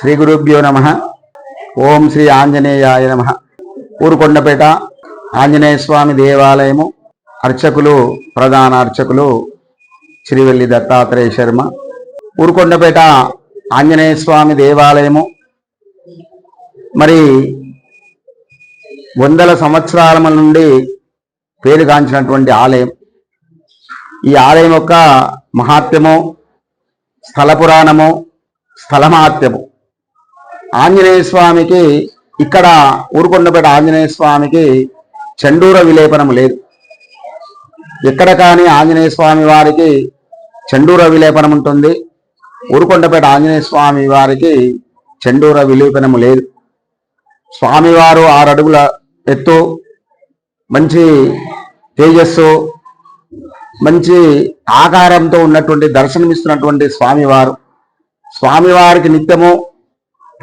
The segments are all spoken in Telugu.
శ్రీ గురుభ్యో నమ. ఓం శ్రీ ఆంజనేయాయ నమ. ఊరుకొండపేట ఆంజనేయ స్వామి దేవాలయము అర్చకులు ప్రధాన అర్చకులు శ్రీవెల్లి దత్తాత్రేయ శర్మ. ఊరుకొండపేట ఆంజనేయ స్వామి దేవాలయము. మరి వందల సంవత్సరాల నుండి పేరుగాంచినటువంటి ఆలయం. ఈ ఆలయం యొక్క మహాత్మ్యము స్థల పురాణము స్థలమాత్యము. ఆంజనేయ స్వామికి ఇక్కడ ఊరుకొండపేట ఆంజనేయ స్వామికి చండూర విలేపనం లేదు. ఎక్కడ కానీ ఆంజనేయ స్వామి వారికి చండూర విలేపనం ఉంటుంది. ఊరుకొండపేట ఆంజనేయ స్వామి వారికి చండూర విలేపనము లేదు. స్వామివారు ఆరు అడుగుల ఎత్తు మంచి తేజస్సు మంచి ఆకారంతో ఉన్నటువంటి దర్శనమిస్తున్నటువంటి స్వామివారు. స్వామివారికి నిత్యము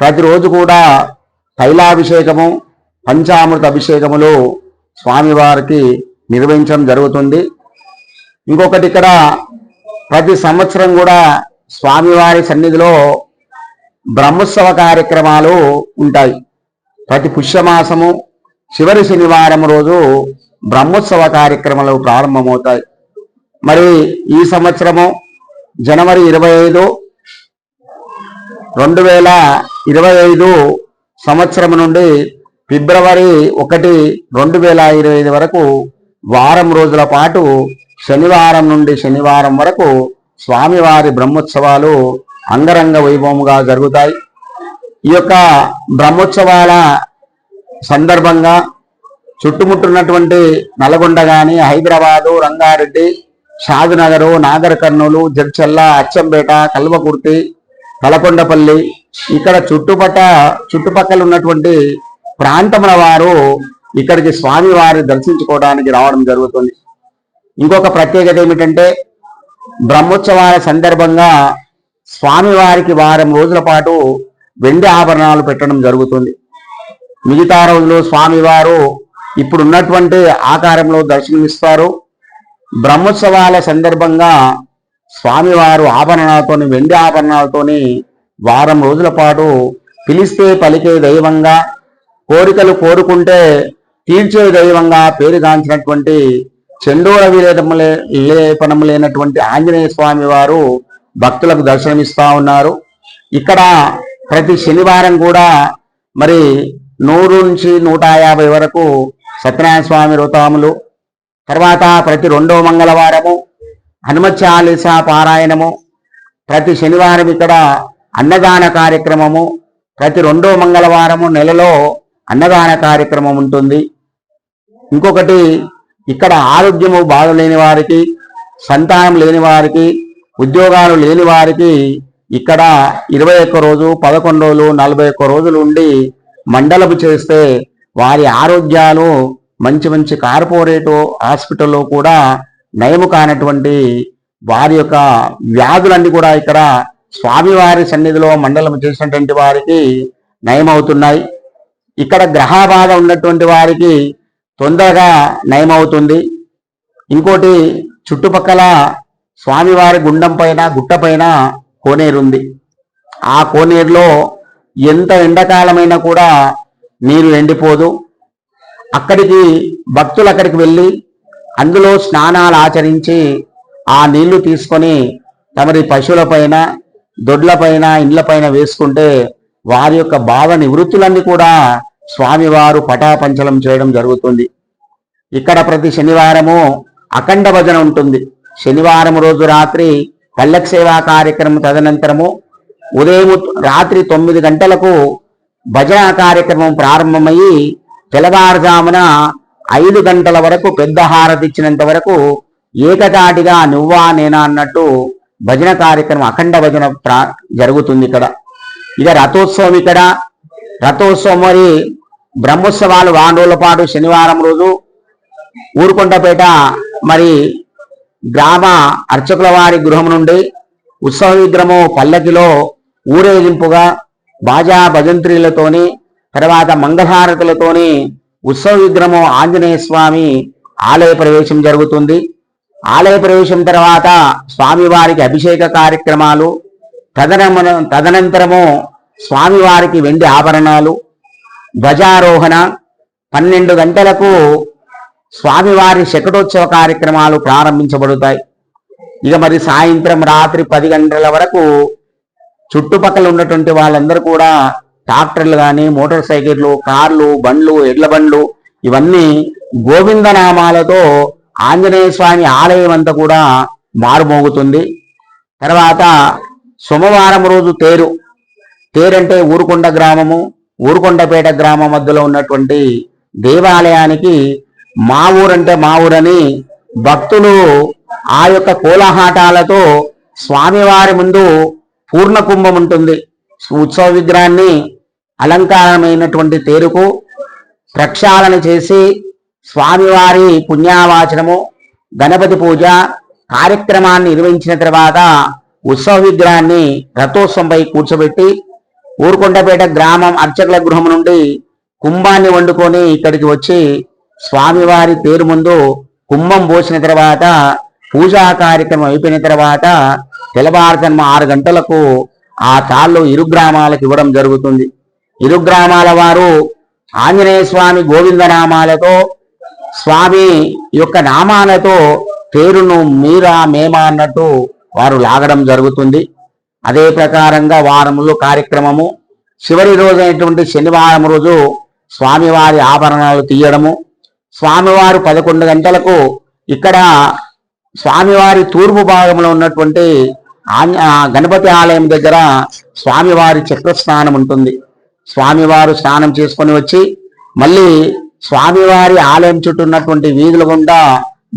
ప్రతిరోజు కూడా తైలాభిషేకము పంచామృత అభిషేకములు స్వామివారికి నిర్వహించడం జరుగుతుంది. ఇంకొకటి ఇక్కడ ప్రతి సంవత్సరం కూడా స్వామివారి సన్నిధిలో బ్రహ్మోత్సవ కార్యక్రమాలు ఉంటాయి. ప్రతి పుష్యమాసము చివరి శనివారం రోజు బ్రహ్మోత్సవ కార్యక్రమాలు ప్రారంభమవుతాయి. మరి ఈ సంవత్సరము జనవరి ఇరవై ఐదు రెండు వేల ఇరవై ఐదు సంవత్సరం నుండి ఫిబ్రవరి ఒకటి రెండు వేల ఇరవై ఐదు వరకు వారం రోజుల పాటు శనివారం నుండి శనివారం వరకు స్వామివారి బ్రహ్మోత్సవాలు అంగరంగ వైభవముగా జరుగుతాయి. ఈ యొక్క బ్రహ్మోత్సవాల సందర్భంగా చుట్టుముట్టున్నటువంటి నల్గొండ కానీ హైదరాబాదు రంగారెడ్డి షాదునగరు నాగర్ కర్నూలు జడ్చల్ల అచ్చంపేట కల్వకుర్తి తలకొండపల్లి ఇక్కడ చుట్టుపట్ట చుట్టుపక్కల ఉన్నటువంటి ప్రాంతముల వారు ఇక్కడికి స్వామివారిని దర్శించుకోవడానికి రావడం జరుగుతుంది. ఇంకొక ప్రత్యేకత ఏమిటంటే బ్రహ్మోత్సవాల సందర్భంగా స్వామివారికి వారం రోజుల పాటు వెండి ఆభరణాలు పెట్టడం జరుగుతుంది. మిగతా రోజులు స్వామివారు ఇప్పుడు ఉన్నటువంటి ఆకారంలో దర్శనమిస్తారు. బ్రహ్మోత్సవాల సందర్భంగా స్వామివారు ఆభరణాలతోని వెండి ఆభరణాలతోని వారం రోజుల పాటు పిలిస్తే పలికే దైవంగా కోరికలు కోరుకుంటే తీర్చే దైవంగా పేరుగాంచినటువంటి చెండూర విలేపనములే విలేపనము లేనటువంటి ఆంజనేయ స్వామి వారు భక్తులకు దర్శనమిస్తా ఉన్నారు. ఇక్కడ ప్రతి శనివారం కూడా మరి నూరు నుంచి నూట యాభై వరకు సత్యనారాయణ స్వామి వ్రతములు. తర్వాత ప్రతి రెండో మంగళవారము హనుమత్ చాలీసా పారాయణము. ప్రతి శనివారం ఇక్కడ అన్నదాన కార్యక్రమము ప్రతి రెండో మంగళవారము నెలలో అన్నదాన కార్యక్రమం ఉంటుంది. ఇంకొకటి ఇక్కడ ఆరోగ్యము బాగలేని వారికి సంతానం లేని వారికి ఉద్యోగాలు లేని వారికి ఇక్కడ ఇరవై ఒక్క రోజు పదకొండు రోజులు నలభై ఒక్క రోజులు ఉండి మండలపు చేస్తే వారి ఆరోగ్యాలు మంచి మంచి కార్పొరేట్ హాస్పిటల్లో కూడా నయము కానటువంటి వారి యొక్క వ్యాధులన్నీ కూడా ఇక్కడ స్వామివారి సన్నిధిలో మండలం చేసినటువంటి వారికి నయమవుతున్నాయి. ఇక్కడ గ్రహాబాధ ఉన్నటువంటి వారికి తొందరగా నయమవుతుంది. ఇంకోటి చుట్టుపక్కల స్వామివారి గుండం పైన గుట్ట పైన కోనేరుంది ఆ కోనేరులో ఎంత ఎండాకాలమైనా కూడా నీరు ఎండిపోదు. అక్కడికి భక్తులు అక్కడికి వెళ్ళి అందులో స్నానాలు ఆచరించి ఆ నీళ్ళు తీసుకొని తమరి పశువులపైన దొడ్లపైన ఇండ్లపైన వేసుకుంటే వారి యొక్క బాధ నివృత్తులన్నీ కూడా స్వామివారు పటాపంచలం చేయడం జరుగుతుంది. ఇక్కడ ప్రతి శనివారము అఖండ భజన ఉంటుంది. శనివారం రోజు రాత్రి పల్లెక సేవా కార్యక్రమం తదనంతరము ఉదయం రాత్రి తొమ్మిది గంటలకు భజన కార్యక్రమం ప్రారంభమయ్యి తెల్లవారుజామున ఐదు గంటల వరకు పెద్ద హారతి ఇచ్చినంత వరకు ఏకతాటిగా నువ్వా నేనా అన్నట్టు భజన కార్యక్రమం అఖండ భజన ప్రా జరుగుతుంది ఇక్కడ. ఇక రథోత్సవం ఇక్కడ. రథోత్సవం మరి బ్రహ్మోత్సవాలు వారం రోజుల పాటు శనివారం రోజు ఊరుకొండపేట మరి గ్రామ అర్చకుల వారి గృహం నుండి ఉత్సవ విగ్రహము పల్లకిలో ఊరేగింపుగా బాజా భజంత్రీలతోని తర్వాత మంగళహారతులతోని ఉత్సవ విగ్రహము ఆంజనేయ స్వామి ఆలయ ప్రవేశం జరుగుతుంది. ఆలయ ప్రవేశం తర్వాత స్వామివారికి అభిషేక కార్యక్రమాలు తదనమన తదనంతరము స్వామివారికి వెండి ఆభరణాలు ధ్వజారోహణ పన్నెండు గంటలకు స్వామివారి శకటోత్సవ కార్యక్రమాలు ప్రారంభించబడతాయి. ఇక మరి సాయంత్రం రాత్రి పది గంటల వరకు చుట్టుపక్కల ఉన్నటువంటి వాళ్ళందరూ కూడా ట్రాక్టర్లు కానీ మోటార్ సైకిళ్ళు కార్లు బండ్లు ఎడ్ల బండ్లు ఇవన్నీ గోవిందనామాలతో ఆంజనేయ స్వామి ఆలయం అంతా కూడా మారుమోగుతుంది. తర్వాత సోమవారం రోజు తేరు. తేరంటే ఊరుకొండ గ్రామము. ఊరుకొండపేట గ్రామం మధ్యలో ఉన్నటువంటి దేవాలయానికి మా ఊరంటే మా ఊరని భక్తులు ఆ యొక్క కోలాహాటాలతో స్వామివారి ముందు పూర్ణ కుంభం ఉంటుంది. ఉత్సవ విగ్రహాన్ని అలంకారమైనటువంటి తేరుకు ప్రక్షాళన చేసి స్వామివారి పుణ్యావాచనము గణపతి పూజ కార్యక్రమాన్ని నిర్వహించిన తర్వాత ఉత్సవ విగ్రహాన్ని రథోత్సవంపై కూర్చోబెట్టి ఊరుకొండపేట గ్రామం అర్చకుల గృహం నుండి కుంభాన్ని వండుకొని ఇక్కడికి వచ్చి స్వామివారి పేరు ముందు కుంభం పోసిన తర్వాత పూజా కార్యక్రమం అయిపోయిన తర్వాత తెల్లవారుజన్మ ఆరు గంటలకు ఆ తాళ్ళు ఇరు గ్రామాలకు ఇవ్వడం జరుగుతుంది. ఇరు గ్రామాల వారు ఆంజనేయ స్వామి గోవిందనామాలతో స్వామి యొక్క నామాలతో పేరును మీరా మేమా అన్నట్టు వారు లాగడం జరుగుతుంది. అదే ప్రకారంగా వారములో కార్యక్రమము చివరి రోజు అయినటువంటి శనివారం రోజు స్వామివారి ఆభరణాలు తీయడము. స్వామివారు పదకొండు గంటలకు ఇక్కడ స్వామివారి తూర్పు భాగంలో ఉన్నటువంటి గణపతి ఆలయం దగ్గర స్వామివారి చక్రస్నానం ఉంటుంది. స్వామివారు స్నానం చేసుకొని వచ్చి మళ్ళీ స్వామివారి ఆలయం చుట్టూ ఉన్నటువంటి వీధుల గుండా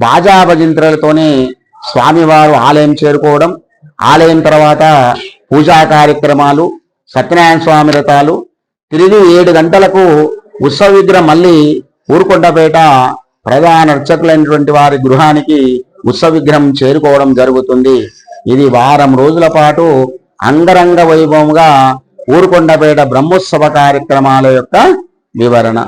బాజా భజంత్రులతోనే స్వామివారు ఆలయం చేరుకోవడం ఆలయం తర్వాత పూజా కార్యక్రమాలు సత్యనారాయణ స్వామి రథాలు తిరిగి ఏడు గంటలకు ఉత్సవ విగ్రహం మళ్ళీ ఊరుకొండపేట ప్రధాన అర్చకులైనటువంటి వారి గృహానికి ఉత్సవ విగ్రహం చేరుకోవడం జరుగుతుంది. ఇది వారం రోజుల పాటు అంగరంగ వైభవంగా ఊరుకొండపేట బ్రహ్మోత్సవ కార్యక్రమాల యొక్క వివరణ.